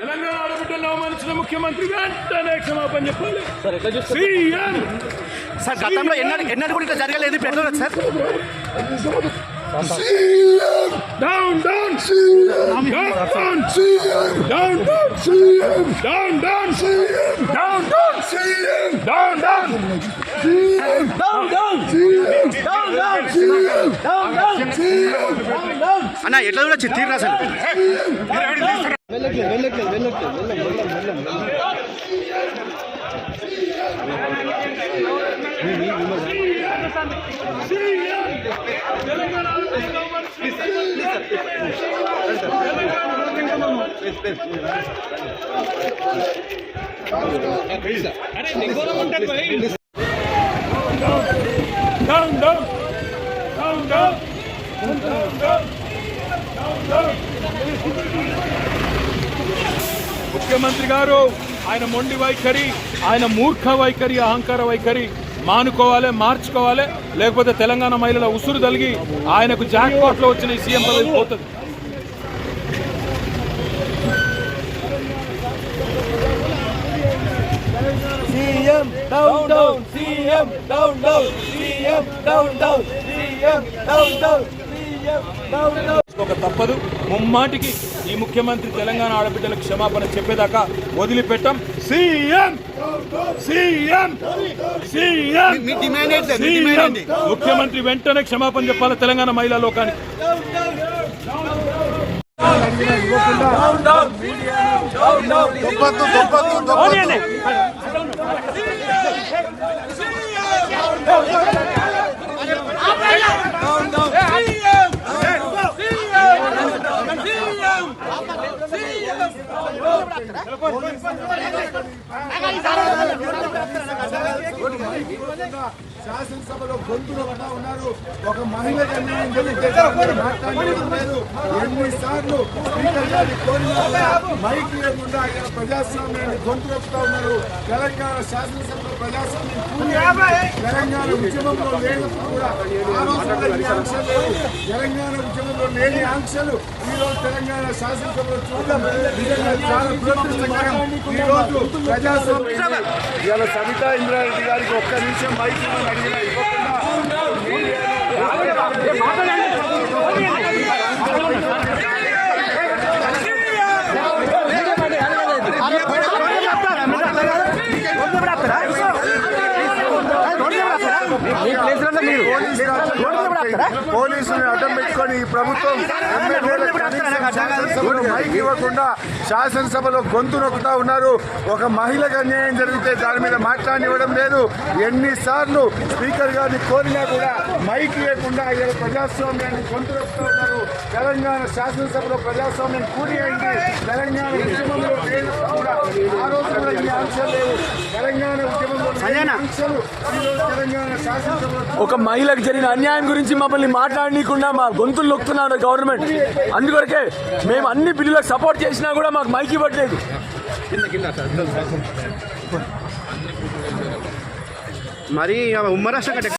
తెలంగాణ ఆడబిడ్డలు అవమానించిన ముఖ్యమంత్రి వెంటనే క్షమాపణ చెప్పాలి. సీఎం. సార్ గతంలో ఎన్నడూ ఎన్నడూ కూడా ఇట్లా జరగలేదు ఇప్పుడు ఎట్లా sir? Down down CM down CM down down CM down down CM down down CM down down CM down అన్న ఎట్లా చూడొచ్చు? తీరు అసలు. వెళ్ళట్లేదు వెళ్ళట్లేదు వెళ్ళట్లేదు వెళ్ళం వెళ్ళం వెళ్ళం అరే నిగోరం ఉంటుంది down down down down down down ముఖ్యమంత్రి గారు ఆయన మొండి వైఖరి ఆయన మూర్ఖ వైఖరి అహంకార వైఖరి మానుకోవాలి మార్చుకోవాలి లేకపోతే తెలంగాణ మహిళల ఉసురు తలిగి ఆయనకు జాక్పాట్లో వచ్చిన ఈ సీఎం పదవి పోతుంది. CM down down CM down down CM down down CM down down. ఒక తప్పదు. ముమ్మాటికి ఈ ముఖ్యమంత్రి తెలంగాణ ఆడబిడ్డలకు క్షమాపణ చెప్పేదాకా వదిలిపెట్టాం. సీఎం! సీఎం! సీఎం? ముఖ్యమంత్రి వెంటనే క్షమాపణ చెప్పాలి తెలంగాణ మహిళా లోకానికి. ¡Vamos! ¡Vamos! ¡Vamos! ¡Vamos! ¡Vamos! ¡Vamos! ¡Vamos! శాసనసభలో గొంతు నొక్కుతా ఉన్నారు. ఒక మహిళ అన్యాయం జరిగితే ఎన్నిసార్లు స్పీకర్ గారి కోరినా మైక్ లేకుండా ఆయన ప్రజాస్వామ్యాన్ని గొంతు ఉన్నారు. తెలంగాణ శాసనసభలో ప్రజాస్వామ్యం తెలంగాణ ఉద్యమంలో లేనప్పుడు కూడా ఆంక్షలు లేవు. తెలంగాణ ఉద్యమంలో లేని ఆంక్షలు ఈరోజు తెలంగాణ శాసనసభలో చూడడం నిజంగా చాలా దురదృష్టకరం ఈ ప్రజాస్వామ్యం ఇవాళ సబితా ఇంద్రారెడ్డి గారికి ఒక్క నిమిషం మైక్ ఇవ్వమని పోలీసుని అడ్డం పెట్టుకొని ఈ ప్రభుత్వం మైక్ ఇవ్వకుండా శాసనసభలో గొంతు నొక్కుతా ఉన్నారు. ఒక మహిళకు అన్యాయం జరిగితే దాని మీద మాట్లాడినివ్వడం లేదు. ఎన్నిసార్లు స్పీకర్ గారిని కోరినా కూడా మైక్ ఇవ్వకుండా ఇలా ప్రజాస్వామ్యాన్ని గొంతు నొక్కుతా ఉన్నారు. తెలంగాణ శాసనసభలో ప్రజాస్వామ్యం కూడి అయింది. తెలంగాణ ఉద్యమంలో కూడా ఆ రోజు కూడా ఈ ఆంక్షలు లేవు. తెలంగాణ ఉద్యమంలో లేని ఆంక్షలు ఈ రోజు తెలంగాణ శాసనసభలో ఒక మహిళకు జరిగిన అన్యాయం గురించి మమ్మల్ని మాట్లాడనీయకుండా మా గొంతులు నొక్కుతున్నారు గవర్నమెంట్. అందుకొరకే మేము అన్ని బిల్లులకు సపోర్ట్ చేసినా కూడా మాకు మైకి ఇవ్వట్లేదు మరి ఉమ్మరాష్ట్ర